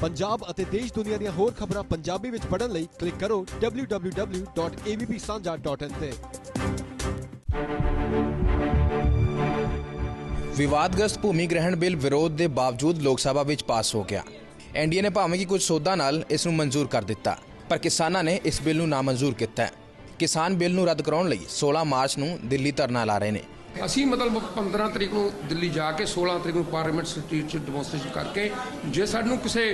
ਪੰਜਾਬ ਅਤੇ ਦੇਸ਼ ਦੁਨੀਆ ਦੀਆਂ ਹੋਰ ਖਬਰਾਂ ਪੰਜਾਬੀ ਵਿੱਚ ਪੜ੍ਹਨ ਲਈ ਕਲਿੱਕ ਕਰੋ www.avpsanja.in ਤੇ। ਵਿਵਾਦਗ੍ਰਸਤ ਭੂਮੀ ਗ੍ਰਹਿਣ ਬਿੱਲ ਵਿਰੋਧ ਦੇ ਬਾਵਜੂਦ ਲੋਕ ਸਭਾ ਵਿੱਚ ਪਾਸ ਹੋ ਗਿਆ। ਐਨਡੀਏ ਨੇ ਭਾਵੇਂ ਕਿ ਕੁਝ ਸੋਧਾਂ ਨਾਲ ਇਸ ਨੂੰ ਮਨਜ਼ੂਰ ਕਰ ਦਿੱਤਾ, ਪਰ ਕਿਸਾਨਾਂ ਨੇ ਇਸ ਬਿੱਲ ਨੂੰ ਨਾਮਨਜ਼ੂਰ ਕੀਤਾ ਹੈ। ਕਿਸਾਨ ਬਿੱਲ ਨੂੰ ਰੱਦ ਕਰਾਉਣ ਲਈ 16 ਮਾਰਚ ਨੂੰ ਦਿੱਲੀ ਧਰਨਾ ਲਾ ਰਹੇ ਨੇ। ਅਸੀਂ ਮਤਲਬ 15 ਤਰੀਕ ਨੂੰ ਦਿੱਲੀ ਜਾ ਕੇ 16 ਤਰੀਕ ਨੂੰ ਪਾਰਲੀਮੈਂਟ ਸਟਰੀਟ 'ਚ ਡੈਮੋਨਸਟ੍ਰੇਸ਼ਨ ਕਰਕੇ ਜੇ ਸਾਨੂੰ ਕਿਸੇ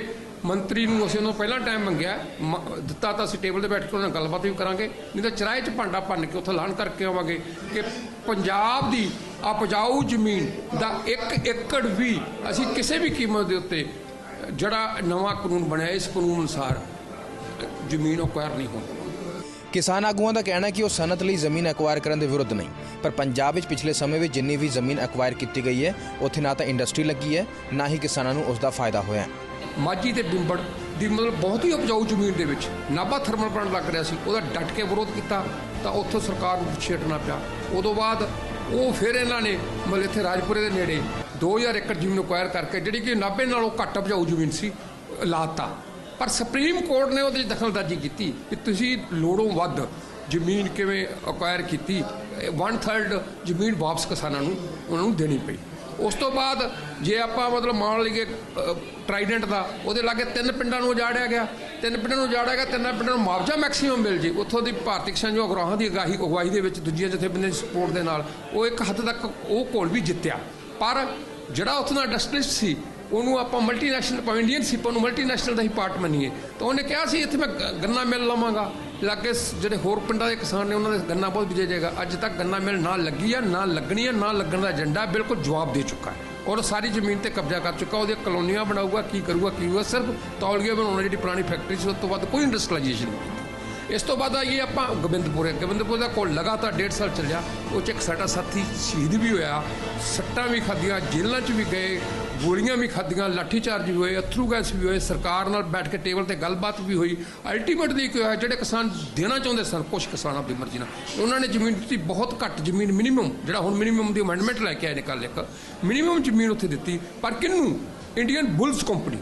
ਮੰਤਰੀ ਨੂੰ ਅਸੀਂ ਉਹਨੂੰ ਪਹਿਲਾਂ ਟਾਈਮ ਮੰਗਿਆ, ਮ- ਦਿੱਤਾ ਤਾਂ ਅਸੀਂ ਟੇਬਲ ਤੇ ਬੈਠ ਕੇ ਉਹਨਾਂ ਨਾਲ ਗੱਲਬਾਤ ਵੀ ਕਰਾਂਗੇ, ਨਹੀਂ ਤਾਂ ਚਰਾਏ 'ਚ ਭਾਂਡਾ ਭੰਨ ਕੇ ਉੱਥੇ ਐਲਾਨ ਕਰਕੇ ਆਵਾਂਗੇ ਕਿ ਪੰਜਾਬ ਦੀ ਉਪਜਾਊ ਜ਼ਮੀਨ ਦਾ ਇੱਕ ਏਕੜ ਵੀ ਅਸੀਂ ਕਿਸੇ ਵੀ ਕੀਮਤ ਦੇ ਉੱਤੇ ਜਿਹੜਾ ਨਵਾਂ ਕਾਨੂੰਨ ਬਣਿਆ ਇਸ ਕਾਨੂੰਨ ਅਨੁਸਾਰ ਜ਼ਮੀਨ ਅਕਵਾਇਰ ਨਹੀਂ ਹੋਣੀ ਕਿਸਾਨ ਆਗੂਆਂ ਦਾ ਕਹਿਣਾ ਹੈ ਕਿ ਉਹ ਸਨਅਤ ਲਈ ਜ਼ਮੀਨ ਐਕਵਾਇਰ ਕਰਨ ਦੇ ਵਿਰੁੱਧ ਨਹੀਂ। ਪਰ ਪੰਜਾਬ ਵਿੱਚ ਪਿਛਲੇ ਸਮੇਂ ਵਿੱਚ ਜਿੰਨੀ ਵੀ ਜ਼ਮੀਨ ਐਕਵਾਇਰ ਕੀਤੀ ਗਈ ਹੈ, ਉੱਥੇ ਨਾ ਤਾਂ ਇੰਡਸਟਰੀ ਲੱਗੀ ਹੈ, ਨਾ ਹੀ ਕਿਸਾਨਾਂ ਨੂੰ ਉਸ ਦਾ ਫਾਇਦਾ ਹੋਇਆ ਮਾਝੀ ਤੇ ਬਿੰਬੜ ਦੀ ਮਤਲਬ ਬਹੁਤ ਹੀ ਉਪਜਾਊ ਜ਼ਮੀਨ ਦੇ ਵਿੱਚ ਨਾਭਾ ਥਰਮਲ ਪਲਾਂਟ ਲੱਗ ਰਿਹਾ ਸੀ, ਉਹਦਾ ਡਟ ਕੇ ਵਿਰੋਧ ਕੀਤਾ, ਤਾਂ ਉੱਥੋਂ ਸਰਕਾਰ ਨੂੰ ਛੇੜਨਾ ਹਟਣਾ ਪਿਆ। ਉਦੋਂ ਬਾਅਦ ਉਹ ਫਿਰ ਇਹਨਾਂ ਨੇ ਮਤਲਬ ਇੱਥੇ ਰਾਜਪੁਰੇ ਦੇ ਨੇੜੇ 2000 ਏਕੜ ਜ਼ਮੀਨ ਅਕਵਾਇਰ ਕਰਕੇ, ਜਿਹੜੀ ਕਿ ਨਾਭੇ ਨਾਲੋਂ ਘੱਟ ਉਪਜਾਊ ਜ਼ਮੀਨ ਸੀ, ਲਾਤਾ। ਪਰ ਸੁਪਰੀਮ ਕੋਰਟ ਨੇ ਉਹਦੇ 'ਚ ਦਖਲਅੰਦਾਜ਼ੀ ਕੀਤੀ ਕਿ ਤੁਸੀਂ ਲੋੜੋਂ ਵੱਧ ਜ਼ਮੀਨ ਕਿਵੇਂ ਅਕਵਾਇਰ ਕੀਤੀ 1/3 ਜ਼ਮੀਨ ਵਾਪਸ ਕਿਸਾਨਾਂ ਨੂੰ ਉਹਨਾਂ ਨੂੰ ਦੇਣੀ ਪਈ। ਉਸ ਤੋਂ ਬਾਅਦ ਜੇ ਆਪਾਂ ਮਤਲਬ ਮੰਨ ਲਈਏ ਅ, ਟਰਾਈਡੈਂਟ ਦਾ ਉਹਦੇ ਲਾਗੇ ਤਿੰਨ ਪਿੰਡਾਂ ਨੂੰ ਉਜਾੜਿਆ ਗਿਆ। ਤਿੰਨ ਪਿੰਡਾਂ ਨੂੰ ਉਜਾੜਿਆ ਗਿਆ ਤਿੰਨਾਂ ਪਿੰਡਾਂ ਨੂੰ ਮੁਆਵਜ਼ਾ ਮੈਕਸਿਮਮ ਮਿਲ ਜੇ। ਉੱਥੋਂ ਦੀ ਭਾਰਤੀ ਕਿਸਾਨ ਜੋ ਅਗਰਾਹਾਂ ਦੀ ਅਗਾਹੀ ਅਗਵਾਈ ਦੇ ਵਿੱਚ ਦੂਜੀਆਂ ਜਥੇਬੰਦੀਆਂ ਦੀ ਸਪੋਰਟ ਦੇ ਨਾਲ ਉਹ ਇੱਕ ਹੱਦ ਤੱਕ ਉਹ ਕੋਲ ਵੀ ਜਿੱਤਿਆ। ਪਰ ਜਿਹੜਾ ਉੱਥੋਂ ਦਾ ਇੰਡਸਟਰੀਸਟ ਸੀ ਉਹਨੂੰ ਆਪਾਂ ਮਲਟੀਨੈਸ਼ਨਲ ਆਪਾਂ ਇੰਡੀਅਨ ਸੀ, ਪਰ ਉਹਨੂੰ ਮਲਟੀਨੈਸ਼ਨਲ ਦਾ ਹੀ ਪਾਰਟ ਮੰਨੀਏ। ਤਾਂ ਉਹਨੇ ਕਿਹਾ ਸੀ, ਇੱਥੇ ਮੈਂ ਗੰਨਾ ਮਿਲ ਲਵਾਂਗਾ। ਲਾਗੇ ਜਿਹੜੇ ਹੋਰ ਪਿੰਡਾਂ ਦੇ ਕਿਸਾਨ ਨੇ, ਉਹਨਾਂ ਦੇ ਗੰਨਾ ਬਹੁਤ ਵਿਜੇ ਜਾਏਗਾ। ਅੱਜ ਤੱਕ ਗੰਨਾ ਮਿਲ ਨਾ ਲੱਗੀ ਆ, ਨਾ ਲੱਗਣੀ ਆ, ਨਾ ਲੱਗਣ ਦਾ ਏਜੰਡਾ ਬਿਲਕੁਲ ਜਵਾਬ ਦੇ ਚੁੱਕਾ ਹੈ। ਔਰ ਸਾਰੀ ਜ਼ਮੀਨ ਤੇ ਕਬਜ਼ਾ ਕਰ ਚੁੱਕਾ, ਉਹਦੀਆਂ ਕਲੋਨੀਆਂ ਬਣਾਊਗਾ, ਕੀ ਕਰੂਗਾ, ਕੀ ਹੋਊਗਾ, ਸਿਰਫ ਤੌਲੀਆ ਬਣਾਉਣਾ ਜਿਹੜੀ ਪੁਰਾਣੀ ਫੈਕਟਰੀ ਸੀ, ਉਸ ਤੋਂ ਬਾਅਦ ਕੋਈ ਇੰਡਸਟਰੀਲਾਈਜੇਸ਼ਨ ਨਹੀਂ ਕੀਤੀ। ਇਸ ਤੋਂ ਬਾਅਦ ਆਈਏ ਆਪਾਂ ਗੋਬਿੰਦਪੁਰ। ਗੋਬਿੰਦਪੁਰ ਦਾ ਕੋਲ ਲਗਾਤਾਰ ਡੇਢ ਸਾਲ ਚੱਲਿਆ। ਉਹ ਚ ਇੱਕ ਸਾਡਾ ਸਾਥੀ ਸ਼ਹੀਦ ਵੀ ਹੋਇਆ। ਸੱਟਾਂ ਵੀ ਖਾਧੀਆਂ, ਜੇਲ੍ਹਾਂ 'ਚ ਵੀ ਗਏ। ਗੋਲੀਆਂ ਵੀ ਖਾਧੀਆਂ ਲਾਠੀ ਚਾਰਜ ਵੀ ਹੋਏ, ਅਥਰੂ ਗੈਸ ਵੀ ਹੋਏ, ਸਰਕਾਰ ਨਾਲ ਬੈਠ ਕੇ ਟੇਬਲ ਤੇ ਗੱਲਬਾਤ ਵੀ ਹੋਈ। ਅਲਟੀਮੇਟਲੀ ਕੀ ਹੋਇਆ, ਜਿਹੜੇ ਕਿਸਾਨ ਦੇਣਾ ਚਾਹੁੰਦੇ ਸਨ ਕੁਝ ਕਿਸਾਨ ਆਪਣੀ ਮਰਜ਼ੀ ਨਾਲ। ਉਹਨਾਂ ਨੇ ਜ਼ਮੀਨ ਦਿੱਤੀ, ਬਹੁਤ ਘੱਟ ਜ਼ਮੀਨ ਮਿਨੀਮਮ ਜਿਹੜਾ ਹੁਣ ਮਿਨੀਮਮ ਦੀ ਅਮੈਂਡਮੈਂਟ ਲੈ ਕੇ ਆਏ ਨੇ ਕੱਲ ਇੱਕ। ਮਿਨੀਮਮ ਜ਼ਮੀਨ ਉੱਥੇ ਦਿੱਤੀ, ਪਰ ਕਿਹਨੂੰ? Indian Bulls company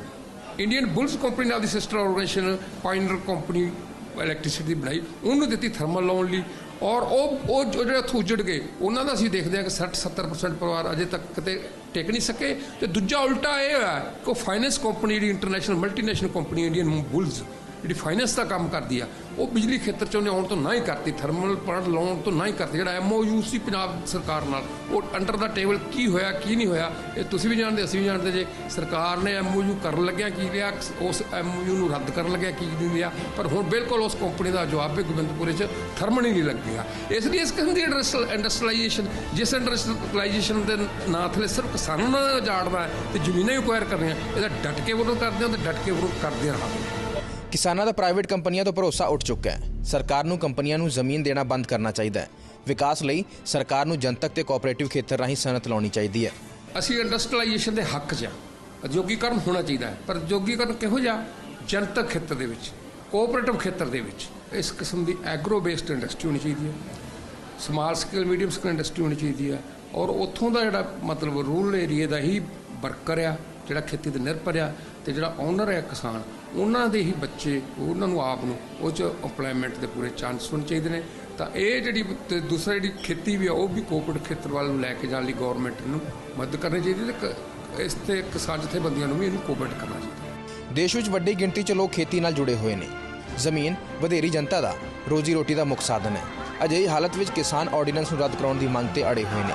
Indian Bulls company ਨਾਲ ਦੀ sister organisation pioneer company electricity ਬਣਾਈ। ਉਹਨੂੰ ਦਿੱਤੀ ਥਰਮਲ ਲਾਉਣ ਲਈ। ਔਰ ਉਹ ਉਹ ਜਿਹੜੇ ਉੱਥੋਂ ਉੱਜੜ ਗਏ, ਉਹਨਾਂ ਦਾ ਅਸੀਂ ਦੇਖਦੇ ਹਾਂ ਕਿ 60 70% ਪਰਿਵਾਰ ਅਜੇ ਤੱਕ ਕਿਤੇ ਟਿਕ ਨਹੀਂ ਸਕੇ। ਤੇ ਦੂਜਾ ਉਲਟਾ ਇਹ ਹੋਇਆ ਕਿ ਫਾਈਨੈਂਸ ਕੰਪਨੀ ਜਿਹੜੀ international multinational company Indian Bulls ਜਿਹੜੀ ਫਾਈਨੈਂਸ ਦਾ ਕੰਮ ਕਰਦੀ ਆ, ਉਹ ਬਿਜਲੀ ਖੇਤਰ ਚ ਉਹਨੇ ਆਉਣ ਤੋਂ ਨਾ ਹੀ ਕਰਤੀ ਥਰਮਲ ਪਲਾਂਟ ਲਾਉਣ ਤੋਂ ਨਾ ਹੀ ਕਰਤੀ, ਜਿਹੜਾ ਐਮਓਯੂ ਸੀ ਪੰਜਾਬ ਸਰਕਾਰ ਨਾਲ। ਉਹ ਅੰਡਰ ਦਾ ਟੇਬਲ ਕੀ ਹੋਇਆ, ਕੀ ਨਹੀਂ ਹੋਇਆ, ਇਹ ਤੁਸੀਂ ਵੀ ਜਾਣਦੇ, ਅਸੀਂ ਵੀ ਜਾਣਦੇ ਜੇ। ਸਰਕਾਰ ਨੇ ਐਮਓਯੂ ਕਰਨ ਲੱਗਿਆ ਕੀ ਲਿਆ ਉਸ ਐਮਓਯੂ ਨੂੰ ਰੱਦ ਕਰਨ ਲੱਗਿਆ ਕੀ ਨਹੀਂ ਲਿਆ ਪਰ ਹੁਣ ਬਿਲਕੁਲ ਉਸ ਕੰਪਨੀ ਦਾ ਜਵਾਬ ਵੀ ਗੋਬਿੰਦਪੁਰੇ ਚ ਥਰਮਲ ਹੀ ਨਹੀਂ ਲੱਗਿਆ। ਇਸ ਲਈ ਇਸ ਕਿਸਮ ਦੀ ਇੰਡਸਟਰੀਲਾਈਜੇਸ਼ਨ ਜਿਸ ਇੰਡਸਟਰੀਲਾਈਜੇਸ਼ਨ ਦੇ ਨਾਂ ਥਲੇ ਸਿਰਫ ਕਿਸਾਨਾਂ ਨਾਲ ਜਾੜਦਾ ਹੈ, ਤੇ ਜ਼ਮੀਨਾਂ ਹੀ ਅਕਵਾਇਰ ਕਰਨੀਆਂ, ਇਹਦਾ ਡਟ ਕੇ ਵਿਰੋਧ ਕਰਦੇ ਹਾਂ, ਤੇ ਡਟ ਕੇ ਵਿਰੋਧ ਕਰਦੇ ਰਹਾਂਗੇ ਕਿਸਾਨਾਂ ਦਾ ਪ੍ਰਾਈਵੇਟ ਕੰਪਨੀਆਂ ਤੋਂ ਭਰੋਸਾ ਉੱਠ ਚੁੱਕਾ ਹੈ। ਸਰਕਾਰ ਨੂੰ ਕੰਪਨੀਆਂ ਨੂੰ ਜ਼ਮੀਨ ਦੇਣਾ ਬੰਦ ਕਰਨਾ ਚਾਹੀਦਾ ਹੈ। ਵਿਕਾਸ ਲਈ ਸਰਕਾਰ ਨੂੰ ਜਨਤਕ ਤੇ ਕੋਆਪਰੇਟਿਵ ਖੇਤਰ ਰਾਹੀਂ ਸਨਅਤ ਲਾਉਣੀ ਚਾਹੀਦੀ ਹੈ। ਅਸੀਂ ਇੰਡਸਟਰੀਲਾਈਜੇਸ਼ਨ ਦੇ ਹੱਕ 'ਚ ਆ ਉਦਯੋਗੀਕਰਨ ਹੋਣਾ ਚਾਹੀਦਾ ਹੈ। ਪਰ ਉਦਯੋਗੀਕਰਨ ਕਿਹੋ ਜਿਹਾ? ਜਨਤਕ ਖੇਤਰ ਦੇ ਵਿੱਚ ਕੋਆਪਰੇਟਿਵ ਖੇਤਰ ਦੇ ਵਿੱਚ। ਇਸ ਕਿਸਮ ਦੀ ਐਗਰੋ ਬੇਸਡ ਇੰਡਸਟਰੀ ਹੋਣੀ ਚਾਹੀਦੀ ਹੈ। Small scale medium scale industry ਹੋਣੀ ਚਾਹੀਦੀ ਹੈ। ਔਰ ਉੱਥੋਂ ਦਾ ਜਿਹੜਾ ਮਤਲਬ ਰੂਰਲ ਏਰੀਆ ਦਾ ਹੀ ਵਰਕਰ ਆ, ਜਿਹੜਾ ਖੇਤੀ ਤੇ ਨਿਰਭਰ ਆ ਤੇ ਜਿਹੜਾ ਓਨਰ ਹੈ ਕਿਸਾਨ, ਉਹਨਾਂ ਦੇ ਹੀ ਬੱਚੇ ਉਹਨਾਂ ਨੂੰ ਆਪ ਨੂੰ ਉਹ 'ਚ ਇੰਪਲੋਇਮੈਂਟ ਦੇ ਪੂਰੇ ਚਾਂਸ ਹੋਣੇ ਚਾਹੀਦੇ ਨੇ। ਤਾਂ ਇਹ ਜਿਹੜੀ ਤੇ ਦੂਸਰਾ ਜਿਹੜੀ ਖੇਤੀ ਵੀ ਆ, ਉਹ ਵੀ ਕੋਪਰੇਟ ਖੇਤਰ ਵੱਲ ਨੂੰ ਲੈ ਕੇ ਜਾਣ ਲਈ ਗਵਰਨਮੈਂਟ ਨੂੰ ਮਦਦ ਕਰਨੀ ਚਾਹੀਦੀ ਤੇ ਕ- ਇਸ ਤੇ ਕਿਸਾਨ ਜਥੇਬੰਦੀਆਂ ਨੂੰ ਵੀ ਇਹਨੂੰ ਕੋਪਰੇਟ ਕਰਨਾ ਚਾਹੀਦਾ। ਦੇਸ਼ ਵਿੱਚ ਵੱਡੀ ਗਿਣਤੀ 'ਚ ਲੋਕ ਖੇਤੀ ਨਾਲ ਜੁੜੇ ਹੋਏ ਨੇ। ਜ਼ਮੀਨ ਵਧੇਰੀ ਜਨਤਾ ਦਾ, ਰੋਜੀ ਰੋਟੀ ਦਾ ਮੁੱਖ ਸਾਧਨ ਹੈ। ਅਜਿਹੀ ਹਾਲਤ ਵਿੱਚ ਕਿਸਾਨ ਆਰਡੀਨੈਂਸ ਨੂੰ ਰੱਦ ਕਰਾਉਣ ਦੀ ਮੰਗ ਤੇ ਅੜੇ ਹੋਏ ਨੇ।